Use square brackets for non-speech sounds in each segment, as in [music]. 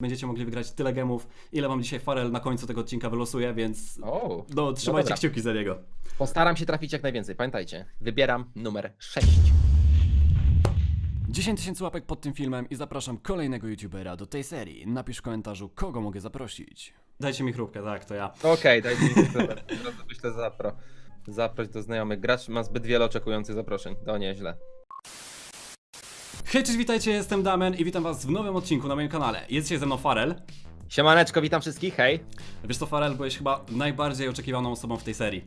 Będziecie mogli wygrać tyle gemów, ile wam dzisiaj Farel na końcu tego odcinka wylosuje, więc O, no, trzymajcie dobra. kciuki za niego. postaram się trafić jak najwięcej. Pamiętajcie, wybieram numer 6. 10 tysięcy łapek pod tym filmem i zapraszam kolejnego youtubera do tej serii. Napisz w komentarzu, kogo mogę zaprosić. Dajcie mi chrupkę, tak, to ja. Okej, daj mi teraz wyślę zapro. Zaproś do znajomych. Gracz ma zbyt wiele oczekujących zaproszeń. To nieźle. Hej, cześć, witajcie, jestem Damian i witam was w nowym odcinku na moim kanale. Jest dzisiaj ze mną Farel. Siemaneczko, witam wszystkich, hej. Wiesz co, Farel, byłeś chyba najbardziej oczekiwaną osobą w tej serii.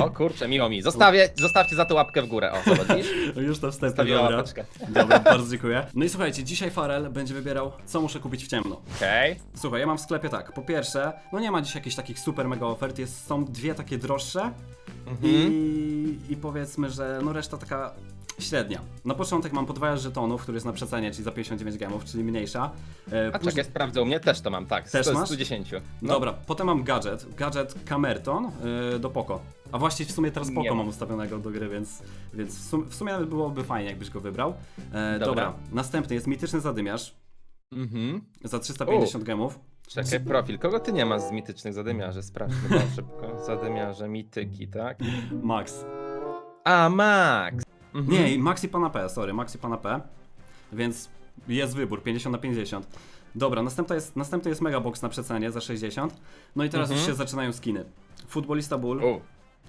O kurczę, miło mi. Zostawię, zostawcie za to łapkę w górę. O, zobacz, widzisz? [laughs] Już to wstępnie, Zostawiła dobra. łapeczkę. Dobra, bardzo dziękuję. No i słuchajcie, dzisiaj Farel będzie wybierał, co muszę kupić w ciemno. Okej. Słuchaj, ja mam w sklepie tak. Po pierwsze, no nie ma dziś jakichś takich super mega ofert, jest, są dwie takie droższe i, i powiedzmy, że no reszta taka średnia. Na początek mam podwajacz żetonów, który jest na przecenie, czyli za 59 gemów, czyli mniejsza. E, A później- czekaj, sprawdzę, u mnie też to mam, tak. Też z masz? 110. No. Dobra, potem mam gadżet, gadżet Camerton yy, do Poco. A właściwie w sumie teraz Nie Poco mam. mam ustawionego do gry, więc, więc w, sum, w sumie nawet byłoby fajnie, jakbyś go wybrał. E, dobra. Dobra. następny jest mityczny zadymiarz Mhm. za 350 gemów. Czekaj, profil. Kogo ty nie masz z mitycznych zadymiarzy? Sprawdźmy to szybko. Zadymiarze, mityki, tak? Max. A, Max! Mhm. Nie, i Maxi Pana P, sorry, Maxi Pana P. Więc jest wybór, 50 na 50. Dobra, następna jest, następny jest Megabox na przecenie za 60. No i teraz Mhm. już się zaczynają skiny. Futbolista Bull. U,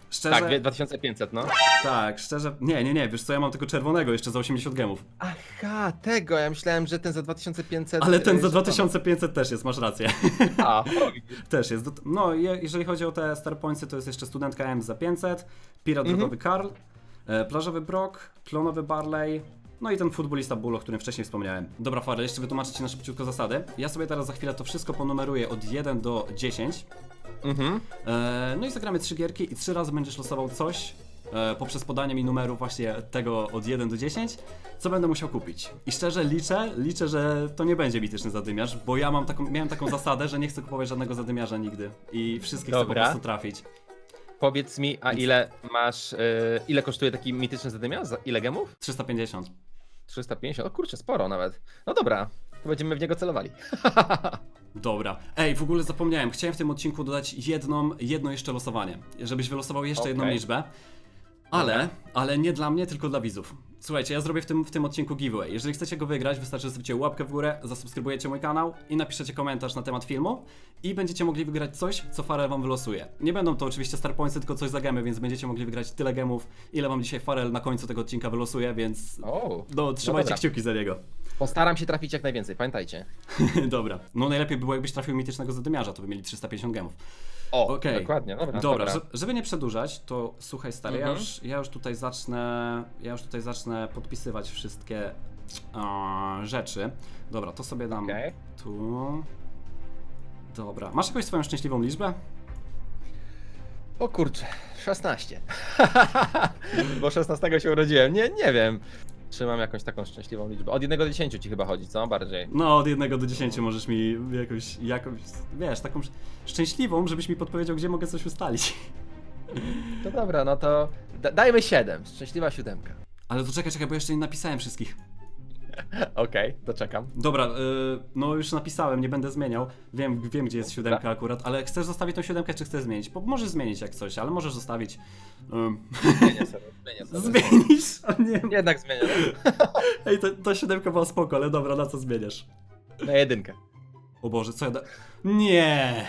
Szczerze, tak, wie- 2500, no. tak, szczerze, nie, nie, nie, wiesz co, ja mam tylko czerwonego jeszcze za 80 gemów. Aha, tego, ja myślałem, że ten za 2500... Ale ten za y, 2500 też jest, masz rację. A, [laughs] też jest. No, je- jeżeli chodzi o te Star Pointsy, to jest jeszcze Studentka M za 500, Pirat Mhm. Drogowy Karl, e, Plażowy Brock, Klonowy Barley, no i ten futbolista Bull, o którym wcześniej wspomniałem. Dobra, Farel, jeszcze wytłumaczę Ci na szybciutko zasady. Ja sobie teraz za chwilę to wszystko ponumeruję od 1 do 10. mhm. E, no i zagramy trzy gierki i trzy razy będziesz losował coś e, poprzez podanie mi numeru właśnie tego od 1 do 10, co będę musiał kupić. I szczerze liczę, liczę, że to nie będzie mityczny zadymiarz, bo ja mam taką, miałem taką zasadę, że nie chcę kupować żadnego zadymiarza nigdy i wszystkich chcę po Dobra. prostu trafić. Powiedz mi, a ile masz, y, ile kosztuje taki mityczny zadymiarz? Za ile gemów? 350. 350, o kurczę, sporo nawet. No dobra, to będziemy w niego celowali. [laughs] Dobra. Ej, w ogóle zapomniałem, chciałem w tym odcinku dodać jedną, jedno jeszcze losowanie, żebyś wylosował jeszcze jedną Okej. liczbę. Ale, ale nie dla mnie, tylko dla widzów. Słuchajcie, ja zrobię w tym, w tym odcinku giveaway. Jeżeli chcecie go wygrać, wystarczy, że zostawicie łapkę w górę, zasubskrybujecie mój kanał i napiszecie komentarz na temat filmu i będziecie mogli wygrać coś, co Farel wam wylosuje. Nie będą to oczywiście Star Pointsy, tylko coś za gemy, więc będziecie mogli wygrać tyle gemów, ile wam dzisiaj Farel na końcu tego odcinka wylosuje, więc O, no, trzymajcie dobra. kciuki za niego. Postaram się trafić jak najwięcej, pamiętajcie. [laughs] Dobra. No najlepiej było, jakbyś trafił mitycznego zadymiarza, to by mieli 350 gemów. O, Okej. dokładnie, dobra. Dobra, że- żeby nie przedłużać, to słuchaj stary, ja, Mhm. już, ja już tutaj zacznę, ja już tutaj zacznę podpisywać wszystkie e, rzeczy. Dobra, to sobie dam Okej. tu. Dobra, masz jakąś swoją szczęśliwą liczbę? O kurczę, 16. [laughs] Bo 16 się urodziłem, nie, nie wiem. Czy mam jakąś taką szczęśliwą liczbę? Od 1 do 10 ci chyba chodzi, co? Bardziej. No, od 1 do 10 możesz mi jakąś, jakąś, wiesz, taką sz- szczęśliwą, żebyś mi podpowiedział, gdzie mogę coś ustalić. To dobra, no to da dajmy 7. Szczęśliwa siódemka. Ale to czekaj, czekaj, bo jeszcze nie napisałem wszystkich. [laughs] Okej, to czekam. Dobra, y, no już napisałem, nie będę zmieniał. Wiem, wiem gdzie jest siódemka akurat, ale chcesz zostawić tą siódemkę, czy chcesz zmienić? Bo możesz zmienić jak coś, ale możesz zostawić. Um, Zmienię sobie, zmienię sobie. zmienisz? O nie. Jednak zmienię. [laughs] Ej, to, ta siódemka była spoko, ale dobra, na co zmieniasz? Na jedynkę. O Boże, co ja da... Nie!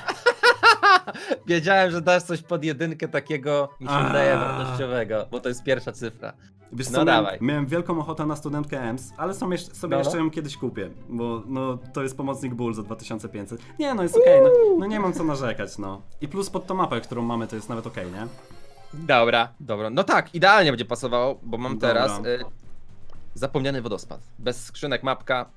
[laughs] Wiedziałem, że dasz coś pod jedynkę takiego, mi się A. wydaje, wartościowego, bo to jest pierwsza cyfra. Wiesz No miałem, dawaj. miałem wielką ochotę na studentkę EMS, ale są jeszcze, sobie No, no. jeszcze ją kiedyś kupię, bo no, to jest pomocnik Bull za 2500. Nie, no jest okej, no, no nie mam co narzekać, no. I plus pod tą mapę, którą mamy, to jest nawet okej, nie? Dobra, dobra. No tak, idealnie będzie pasowało, bo mam Dobra. teraz y, zapomniany wodospad. Bez skrzynek mapka.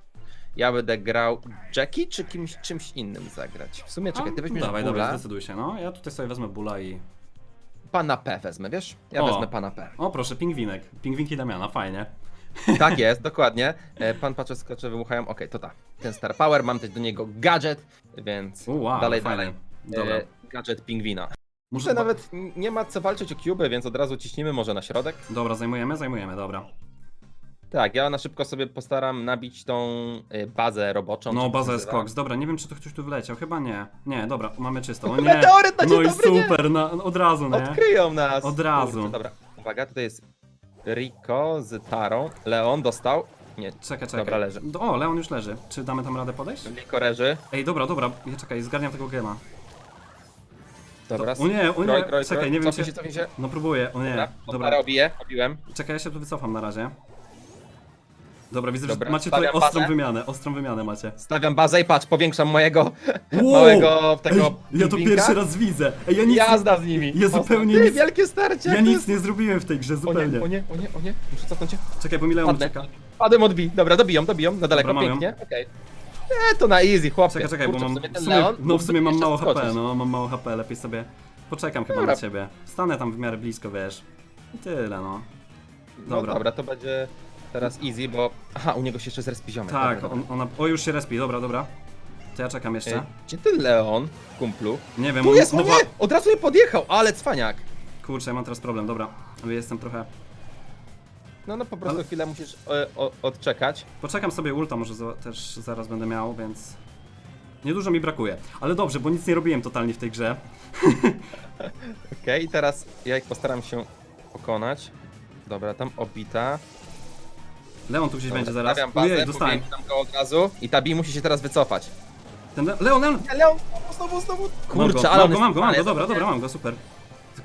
Ja będę grał Jackie czy kimś, czymś innym zagrać. W sumie czekaj, ty A, weźmiesz Dawaj, Bula, dawaj, zdecyduj się, no. Ja tutaj sobie wezmę Bula i... pana P wezmę, wiesz? Ja O. wezmę pana P. O proszę, pingwinek. Pingwinki Damiana, fajnie. [laughs] Tak jest, dokładnie. E, Pan patrzę, skocze wymuchają. Okej, to ta. Ten Star Power, mam też do niego gadżet, więc U, wow, dalej, fajnie. dalej. Dobra. E, gadżet pingwina. Dba- nawet nie ma co walczyć o cube, więc od razu ciśnimy może na środek. Dobra, zajmujemy, zajmujemy, dobra. Tak, ja na szybko sobie postaram nabić tą y, bazę roboczą. No, czy baza jest nazywa. koks. Dobra, nie wiem, czy to ktoś tu wleciał. Chyba nie. Nie, dobra, mamy czysto. O [laughs] nie. Meteoryt na No i dobry, nie? super, na, od razu, nie? Odkryją nas! Od razu. Kurczę, dobra, uwaga, tutaj jest Rico z Tarą. Leon dostał. Nie, Czekaj, czekaj. Dobra, leży. O, Leon już leży. Czy damy tam radę podejść? Rico leży. Ej, dobra, dobra. Ja czekaj, zgarniam tego gema. Dobra, O nie, o nie, czekaj, nie wiem Cofnij się, cofnij się. No próbuję, o nie. Dobra, Dobra, obiję, obiłem. czekaj, ja się tu wycofam na razie. Dobra, widzę, Dobra, że macie tutaj stawiam ostrą bazę. wymianę, ostrą wymianę macie. Stawiam bazę i patrz, powiększam mojego Wow! [laughs] małego tego Ej, ja to pingwinka. pierwszy raz widzę. Ej, ja nic, Jazda z nimi. Ja zupełnie Ty, nic- wielkie starcie. ja jak to nic jest- nie zrobiłem w tej grze, O nie, zupełnie. o nie, o nie, o nie. Muszę cofnąć się. Czekaj, bo mi Leon Padnę. ucieka. Padłem odbij. Dobra, dobiją, dobiją. Na daleko, Dobra, mam ją. pięknie. Okej. Nie, to na easy, chłopie. Czekaj, czekaj, bo Kurczę, mam. w sumie W ten sumie, Leon no w sumie mam mało HP, skoczyć. no mam mało HP, lepiej sobie. Poczekam chyba Dobra. na ciebie. Stanę tam w miarę blisko, wiesz. I tyle, no. No Dobra. dobra, to będzie teraz easy, bo... Aha, u niego się jeszcze zrespi ziomek. Tak, dobra, on, ona. O, już się respi, dobra, dobra. To ja czekam jeszcze. dobra. Ej, Gdzie ten Leon, kumplu? Nie wiem, Tu on- jest, no nie! Od razu nie podjechał, ale cwaniak. Kurczę, ja mam teraz problem, dobra. Jestem trochę. No, no po prostu Ale- chwilę musisz e, o, odczekać. Poczekam sobie ulta, może za, też zaraz będę miał, więc. Niedużo mi brakuje. Ale dobrze, bo nic nie robiłem totalnie w tej grze. [laughs] Okej, i teraz ja ich postaram się pokonać. Dobra, tam obita. Leon tu gdzieś Dobra, będzie zaraz. stawiam bazę, Ojej, dostałem. powiększam go od razu. I Tabi musi się teraz wycofać. Ten Le Leon, Leon! Leon, znowu, znowu. Mam Kurczę, go, ale mam on go, jest mam go, mam go, dobra, dobra, mam go, super.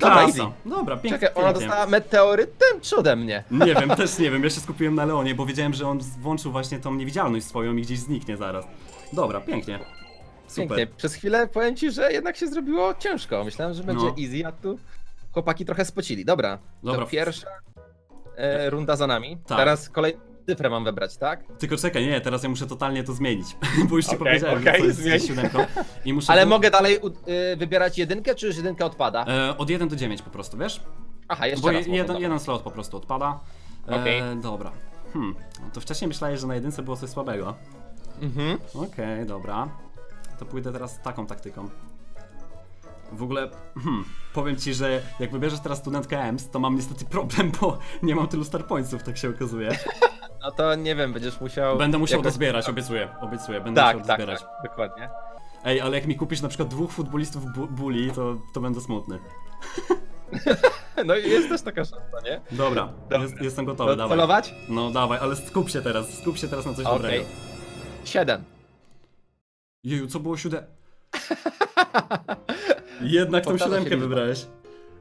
Dobra, Klasa. easy. Dobra, pięknie. Czekaj, ona pięknie. dostała meteorytem czy ode mnie? Nie wiem, też nie wiem, ja się skupiłem na Leonie, bo wiedziałem, że on włączył właśnie tą niewidzialność swoją i gdzieś zniknie zaraz. Dobra, pięknie. Super. Pięknie. Przez chwilę powiem ci, że jednak się zrobiło ciężko. Myślałem, że będzie No. easy, a tu chłopaki trochę spocili. Dobra, Dobra. to pierwsza e, runda za nami. Tak. Teraz kolejną cyfrę mam wybrać, tak? Tylko czekaj, nie, teraz ja muszę totalnie to zmienić, [laughs] bo już ci Okej, powiedziałem, okej, że to jest z siódemką. I muszę Ale mogę dalej u, y, wybierać jedynkę, czy już jedynka odpada? E, od 1 do 9 po prostu, wiesz? Aha, jeszcze Bo raz. je, jeden, dobra. jeden slot po prostu odpada. E, Okej. Dobra. Hmm, no to wcześniej myślałeś, że na jedynce było coś słabego. Mhm. Okej, dobra. To pójdę teraz taką taktyką. W ogóle, hmm, powiem ci, że jak wybierzesz teraz studentkę EMS, to mam niestety problem, bo nie mam tylu star pointsów, tak się okazuje. [laughs] No to nie wiem, będziesz musiał... Będę musiał jakoś- dozbierać, obiecuję, obiecuję, będę Tak, musiał tak, dozbierać. tak, dokładnie. Ej, ale jak mi kupisz na przykład dwóch futbolistów bu buli, to, to będę smutny. [laughs] No i jest też taka szansa, nie? Dobra, Dobra. Jest, jestem gotowy, To dawaj. celować? No dawaj, ale skup się teraz, skup się teraz na coś Okej. dobrego. Siedem. Jeju, co było siódem? [laughs] Jednak tą siódemkę wybrałeś.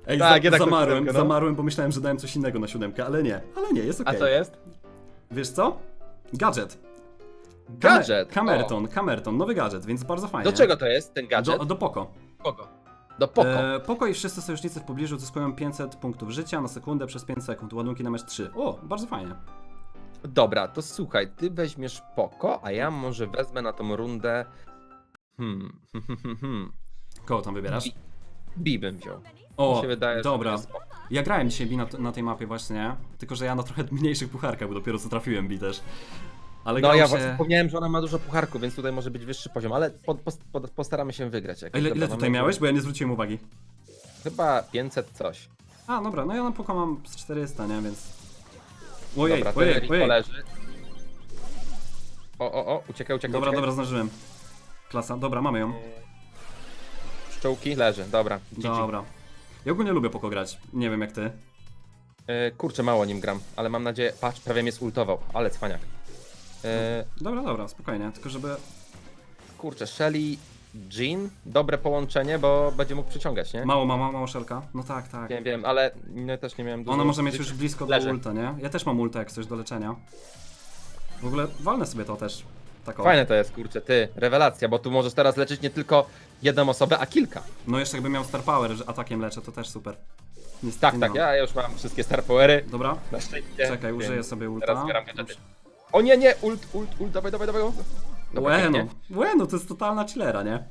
Ej, Tak, za, zamarłem, siódemkę, no. zamarłem, bo myślałem, że dałem coś innego na siódemkę, ale nie, ale nie, jest A okej. co jest? Wiesz co? Gadżet. Gadżet, Kamerton, Kamerton, nowy gadżet, więc bardzo fajnie. Do czego to jest ten gadżet? Do, do Poko. kogo? Do Poko. E, Poko i wszyscy sojusznicy w pobliżu uzyskują 500 punktów życia na sekundę przez 5 sekund. Ładunki na mecz 3. O, bardzo fajnie. Dobra, to słuchaj, ty weźmiesz Poko, a ja może wezmę na tą rundę... [laughs] Hmm, hmm, hmm, hmm. Kogo tam wybierasz? Bi- Bi bym wziął. O, Mi się wydaje, że dobra. Ja grałem dzisiaj Bi na, na tej mapie właśnie, tylko że ja na trochę [laughs] mniejszych pucharkach, bo dopiero co trafiłem Bi też. Ale No grał ja się... właśnie zapomniałem, że ona ma dużo pucharków, więc tutaj może być wyższy poziom, ale po, po, po, postaramy się wygrać. A jakoś. ile, Dobra, ile mamy tutaj miałeś? Bo ja nie zwróciłem uwagi. Chyba 500 coś. A, dobra, no ja na Poko mam z 400, nie, więc... Ojej, Dobra, ojej, ojej. leży. O, o, o, uciekaj, uciekaj. Dobra, uciekaj. dobra, zdążyłem. Klasa, dobra, mamy ją. Pszczółki leży, dobra. GG. Dobra. Ja ogólnie lubię Poko grać, nie wiem jak ty. E, kurczę, mało nim gram, ale mam nadzieję, patrz, prawie mnie zultował, ale cwaniak. E, Dobra, dobra, spokojnie, tylko żeby... kurczę, Shelly, Jean, dobre połączenie, bo będzie mógł przyciągać, nie? Mało, mało, mało szelka. No tak, tak. Wiem, wiem, ale no, też nie miałem dużo Ona może mieć już blisko do Leży. ulta, nie? Ja też mam ulta jak coś do leczenia. W ogóle walnę sobie to też. Tak o. Fajne to jest, kurczę, ty, rewelacja, bo tu możesz teraz leczyć nie tylko jedną osobę, a kilka. No jeszcze jakbym miał Star Power, że atakiem leczę, to też super. Niestety Tak, nie tak, mam. ja już mam wszystkie star powery. Dobra, Na szczęście. czekaj, Więc użyję sobie ulta. Teraz zbieram gadżety. O nie, nie, ult, ult, ult, dawaj, dawaj, dawaj. Dobra, pięknie. Łeno, to jest totalna chillera, nie?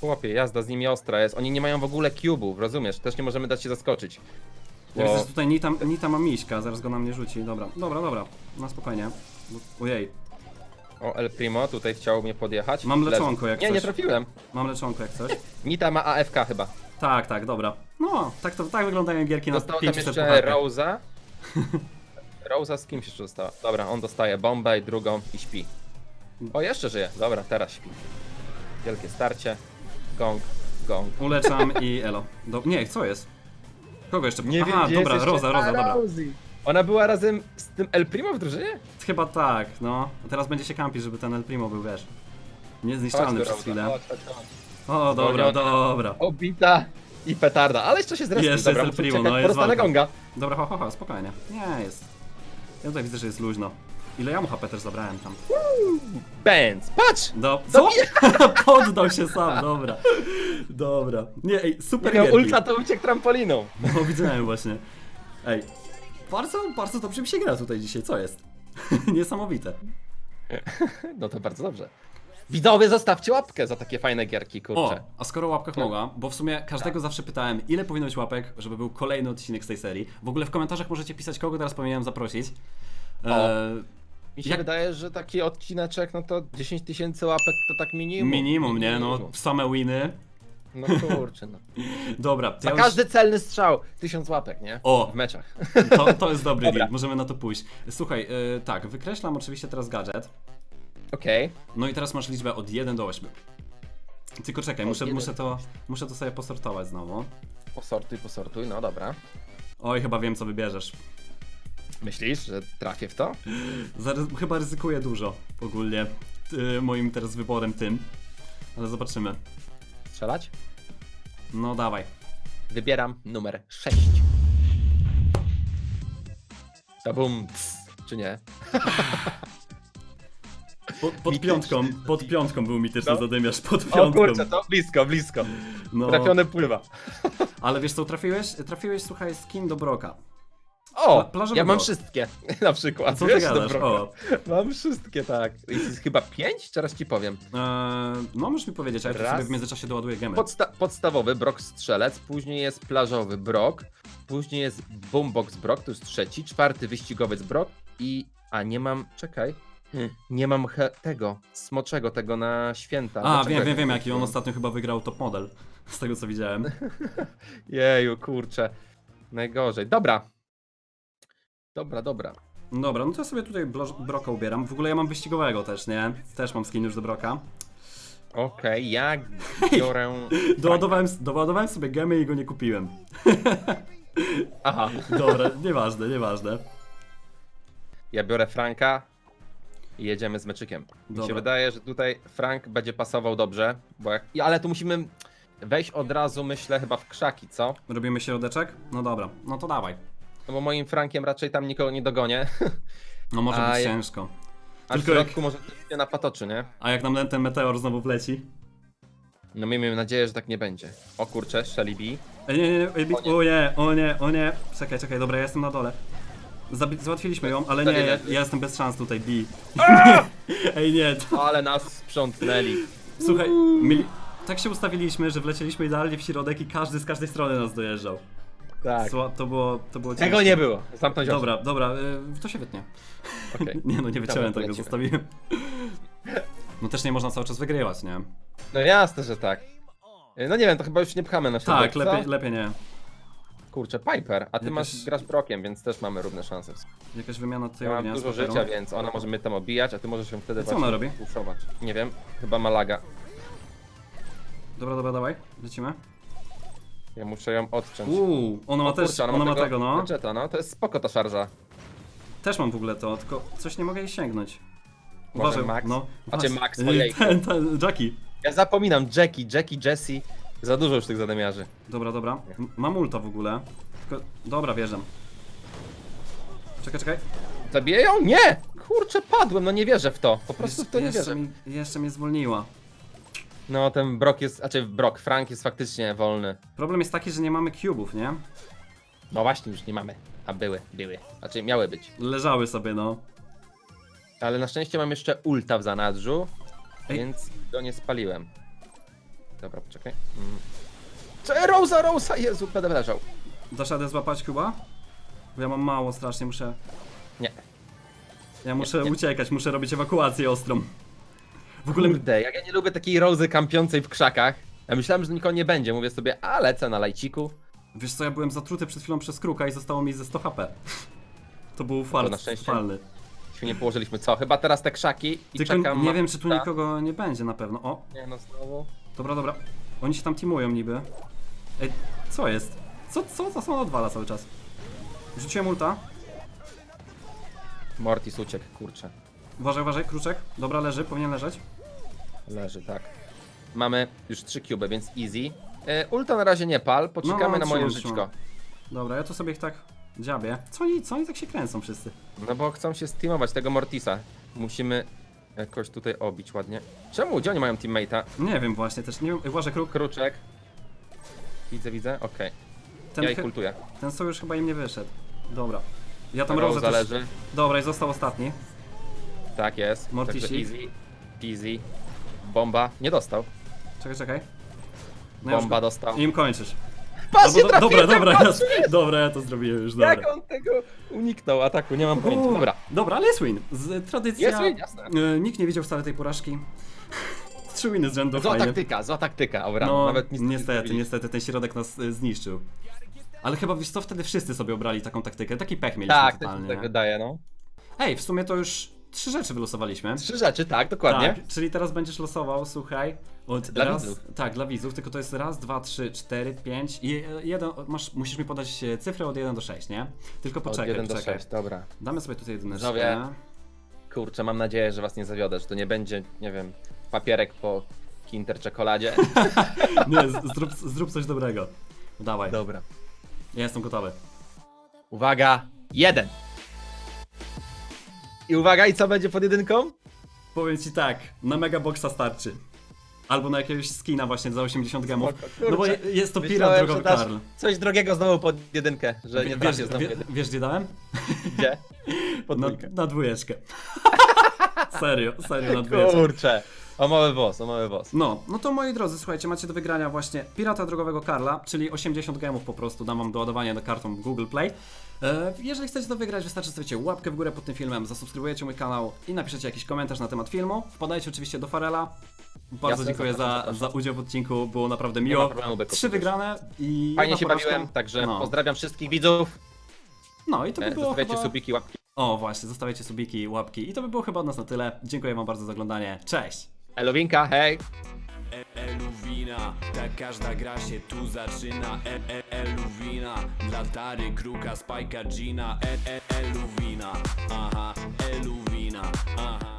Chłopie, jazda z nimi ostra jest. Oni nie mają w ogóle cubów, rozumiesz? Też nie możemy dać się zaskoczyć. Ja Bo- widzę, że tutaj Nita, Nita ma miśka, zaraz go na mnie rzuci. Dobra, dobra, dobra. Na spokojnie. Bo- Ojej, O, El Primo tutaj chciał mnie podjechać. Mam Leży. leczonko, jak Nie, coś. nie trafiłem. mam leczonko jak coś. Nita ma AFK chyba. Tak, tak, dobra. No, tak to tak wyglądają gierki na Zostało tam 500 jeszcze pucharkach. Rosa. [laughs] Rosa z kimś jeszcze została. Dobra, on dostaje bombę i drugą i śpi. O, jeszcze żyje. Dobra, teraz śpi. Wielkie starcie. Gong, gong. Uleczam i elo. Do... Nie, co jest? Kogo jeszcze? Aha, dobra, Roza, Roza, dobra. Ona była razem z tym El Primo w drużynie? Chyba tak, no. A teraz będzie się kampić, żeby ten El Primo był, wiesz. Niezniszczalny Chodź przez chwilę. Chodź, chodź, chodź. O, dobra, Zwolniona. dobra. Obita i petarda, ale jeszcze się zrespił. Jeszcze Dobra, jest El Primo, no, jest walka. gonga. Dobra, ho, ho, ho, spokojnie. Nie, jest. Ja tutaj widzę, że jest luźno. Ile ja mu HP też zabrałem tam? Benz, patrz! Do... Co? [laughs] Poddał się sam, dobra. Dobra. Nie, ej, super Miał gierki. ultra, to uciekł trampoliną. No, widziałem właśnie. Ej, bardzo, bardzo dobrze mi się gra tutaj dzisiaj, co jest? [laughs] Niesamowite. [laughs] No to bardzo dobrze. Widzowie, zostawcie łapkę za takie fajne gierki, O, kurczę. a skoro o łapkach No. mogła, bo w sumie każdego zawsze pytałem, ile powinno być łapek, żeby był kolejny odcinek z tej serii. W ogóle w komentarzach możecie pisać, kogo teraz powinienem zaprosić. E, Mi się jak- wydaje, że taki odcineczek, no to 10 tysięcy łapek to tak minimum. minimum, nie? No, same winy. No kurczę, no. [laughs] Dobra, to Za ja już... każdy celny strzał 1000 łapek, nie? O. W meczach. to, to jest dobry [laughs] Dobra. deal, możemy na to pójść. Słuchaj, e, tak, wykreślam oczywiście teraz gadżet. Okej. No i teraz masz liczbę od 1 do 8. Tylko czekaj, Od muszę, 1 muszę, do to, muszę to sobie posortować znowu. Posortuj, posortuj, no dobra. Oj, chyba wiem co wybierzesz. Myślisz, że trafię w to? Chyba ryzykuję dużo ogólnie y, moim teraz wyborem tym. Ale zobaczymy. Strzelać? No dawaj. Wybieram numer 6. Tabum, czy nie? [laughs] Pod, pod Mityczny piątką, pod piątką był mityczny No. zadymiarz, pod O piątką. kurczę, to blisko, blisko. no, Trafiony pływa. ale wiesz co, trafiłeś? Trafiłeś, słuchaj, skin do Broka. O, plażowy ja mam wszystkie, [laughs] na przykład. Co ty wiesz, gadasz? O. Mam wszystkie, tak. Jest chyba 5? Teraz ci powiem. Eee, no możesz mi powiedzieć, a ja tu Raz. sobie w międzyczasie doładuję gemy. Podsta podstawowy brok strzelec, później jest plażowy brok, później jest boombox brok, to jest trzeci, czwarty wyścigowiec brok i... A, nie mam... Czekaj. Nie mam he tego, smoczego, tego na święta. A, wiem, wiem, wiem, jaki on ostatnio chyba wygrał top model. Z tego co widziałem. [laughs] Jeju, kurczę. Najgorzej. Dobra. Dobra, dobra. Dobra, no to ja sobie tutaj blo- Broka ubieram. W ogóle ja mam wyścigowego też, nie? Też mam skin już do Broka. Okej, ja biorę... [laughs] Doładowałem, doładowałem sobie gemy i go nie kupiłem. [laughs] Aha. Dobra, nieważne, nieważne. Ja biorę Franka i jedziemy z meczykiem. Mi Dobra. się wydaje, że tutaj Frank będzie pasował dobrze, bo jak... I- Ale tu musimy wejść od razu, myślę, chyba w krzaki, co? Robimy środeczek? No dobra, no to dawaj. No bo moim Frankiem raczej tam nikogo nie dogonię, [laughs] No może A być ciężko. a Tylko w środku może coś się napatoczy, nie? A jak nam ten- meteor znowu wleci? No miejmy nadzieję, że tak nie będzie. O kurczę, Shelly B. Ej, nie, nie, nie, ej, O nie. o nie, o nie, o nie. Czekaj, czekaj, dobra, ja jestem na dole. Zabi- załatwiliśmy ją, ale nie, ja, ja jestem bez szans tutaj, B. [laughs] Ej, nie, to... Ale nas sprzątnęli. Słuchaj, mieli... tak się ustawiliśmy, że wlecieliśmy idealnie w środek i każdy z każdej strony nas dojeżdżał. Tak. Sła- to było, to było Tego ciężkie. nie było. Zamknąć oczy. Dobra, dobra, y, to się wytnie. Okej. [laughs] Nie no, nie wyciąłem tego, lecimy. zostawiłem. No też nie można cały czas wygrywać, nie? No jasne, że tak. No nie wiem, to chyba już nie pchamy na środek, Tak, co? lepiej, lepiej nie. Kurczę, Piper, a ty Jakaś- masz, grasz brokiem, więc też mamy równe szanse. Jakaś wymiana tutaj Ja mam ognia z dużo życia, więc ona może mnie tam obijać, a ty możesz ją wtedy A co ona robi? puszować. Nie wiem, chyba ma laga. Dobra, dobra, dawaj, lecimy. Ja muszę ją odciąć. Uuu, ona ma też, kurczę, ona ma tego, no. Gadżeta, no. To jest spoko ta szarża. Też mam w ogóle to, tylko coś nie mogę jej sięgnąć. Może Uważaj, Max? no. Macie. Max, ojejku. Ten, ten, Jackie. Ja zapominam, Jackie, Jackie, Jessie. Za dużo już tych zademiarzy. Dobra, dobra. M- Mam ulta w ogóle. Tylko, dobra, wierzę. Czekaj, czekaj. Zabiję ją? Nie! Kurczę, padłem, no nie wierzę w to. Po prostu w to nie jeszcze, wierzę. mi, jeszcze mnie zwolniła. No ten Brock jest, znaczy Brock, Frank jest faktycznie wolny. Problem jest taki, że nie mamy cubów, nie? No właśnie, już nie mamy. A były, były. Znaczy miały być. Leżały sobie, no. Ale na szczęście mam jeszcze ulta w zanadrzu, Ej. więc go nie spaliłem. Dobra, poczekaj. Mm. Co? Rosa, Rosa! Jezu, będę leżał. Dasz radę złapać chyba? Bo ja mam mało strasznie, muszę... Nie. Ja muszę uciekać, muszę robić ewakuację ostrą. W ogóle... Kurde, jak ja nie lubię takiej Rosy kampiącej w krzakach. Ja myślałem, że nikogo nie będzie. Mówię sobie, a lecę na lajciku. Wiesz co, ja byłem zatruty przed chwilą przez kruka i zostało mi ze 100 HP. To był na fart szczęście falny. Się nie położyliśmy. Co? Chyba teraz te krzaki i Tylko czekam. nie na- wiem, czy tu nikogo nie będzie na pewno. O, Nie no, znowu. dobra, dobra. Oni się tam teamują niby. Ej, co jest? Co, co to są odwala cały czas? Rzuciłem ulta. Mortis uciekł, kurczę. Uważaj, uważaj, kruczek. Dobra, leży, powinien leżeć. Leży, tak. Mamy już trzy cube, więc easy. E, ulta na razie nie pal, poczekamy No, na moje trzymam, żyćko. trzymam. Dobra, ja tu sobie ich tak dziabię. Co oni, co oni tak się kręcą wszyscy? No bo chcą się steamować tego Mortisa. Musimy jakoś tutaj obić ładnie. Czemu? Gdzie oni mają teammate'a? Nie wiem właśnie, też nie wiem. Uważaj, kruk. Kruczek. Widzę, widzę, okej. Ten, Ja ich chy- ultuję. ten sojusz chyba im nie wyszedł. Dobra. Ja tam Rose też... Dobra, i został ostatni. Tak jest. Mortisik. Także easy, peasy. Bomba. Nie dostał. Czekaj, czekaj. No ja już Bomba go- dostał. I im kończysz. Patrz, Albo nie do, trafiłem, dobra, dobra, ja, patrz! [laughs] dobra, ja to zrobiłem już, Jak dobra. on tego uniknął ataku? Nie mam pojęcia. Dobra. Dobra, ale jest win. Z, tradycja... Jest win, jasne. e, nikt nie widział wcale tej porażki. [laughs] Trzy winy z rzędu, Zła fajnie. taktyka, zła taktyka, Aura. No, Nawet nic nie niestety, niestety, ten środek nas e, zniszczył. Ale chyba, wiesz co, wtedy wszyscy sobie obrali taką taktykę. Taki pech mieliśmy Tak, też mi totalnie. tak nie? wydaje, no. Ej, w sumie to już trzy rzeczy wylosowaliśmy. Trzy rzeczy, tak, dokładnie. Tak, czyli teraz będziesz losował, słuchaj, od Dla raz, widzów. Tak, dla widzów, tylko to jest raz, dwa, trzy, cztery, pięć i jeden, masz, musisz mi podać e, cyfrę od 1 do 6, nie? Tylko Od poczekaj, 1 do poczekaj. 6, dobra. Damy sobie tutaj jedyneczkę. Widzowie. Kurczę, mam nadzieję, że was nie zawiodę, że to nie będzie, nie wiem, papierek po Kinder czekoladzie. [laughs] Nie, zrób, zrób coś dobrego. Dawaj, Dobra. ja jestem gotowy. Uwaga, jeden. I uwaga, i co będzie pod jedynką? Powiem ci tak, na Megaboxa starczy. Albo na jakiegoś skina właśnie za 80 gemów. Spoko, No bo je- jest to pirat Myślałem, że drogowy dasz Karl. Coś drogiego znowu pod jedynkę, że nie Wiesz, trafię znowu wie, jedynkę. wiesz gdzie dałem? Gdzie? [laughs] Pod Na, dwójkę. na dwójeczkę. [laughs] serio, serio na dwójeczkę. Kurczę. O mały włos, o mały włos. No, no to moi drodzy, słuchajcie, macie do wygrania właśnie Pirata Drogowego Karla, czyli 80 gemów po prostu dam wam do ładowania do kartą Google Play. E, jeżeli chcecie to wygrać, wystarczy stawicie łapkę w górę pod tym filmem, zasubskrybujecie mój kanał i napiszecie jakiś komentarz na temat filmu. Wpadajcie oczywiście do Farela. Bardzo Jasne, dziękuję zapraszam, za, zapraszam. za udział w odcinku, było naprawdę miło. ma problemu, Trzy wygrane i Fajnie jedna się porażka. bawiłem, także no. pozdrawiam wszystkich widzów. No i to by E, było Zostawiajcie chyba... subiki, łapki. O właśnie, zostawiajcie subiki, łapki i to by było chyba od nas na tyle. Dziękuję wam bardzo za oglądanie. Cześć! Elowinka, hej! Eluwina, tak każda gra się tu zaczyna. E, e, Eluwina, dla Tary, Kruka, Spajka, Gina. E, e, Eluwina, aha, Eluwina, aha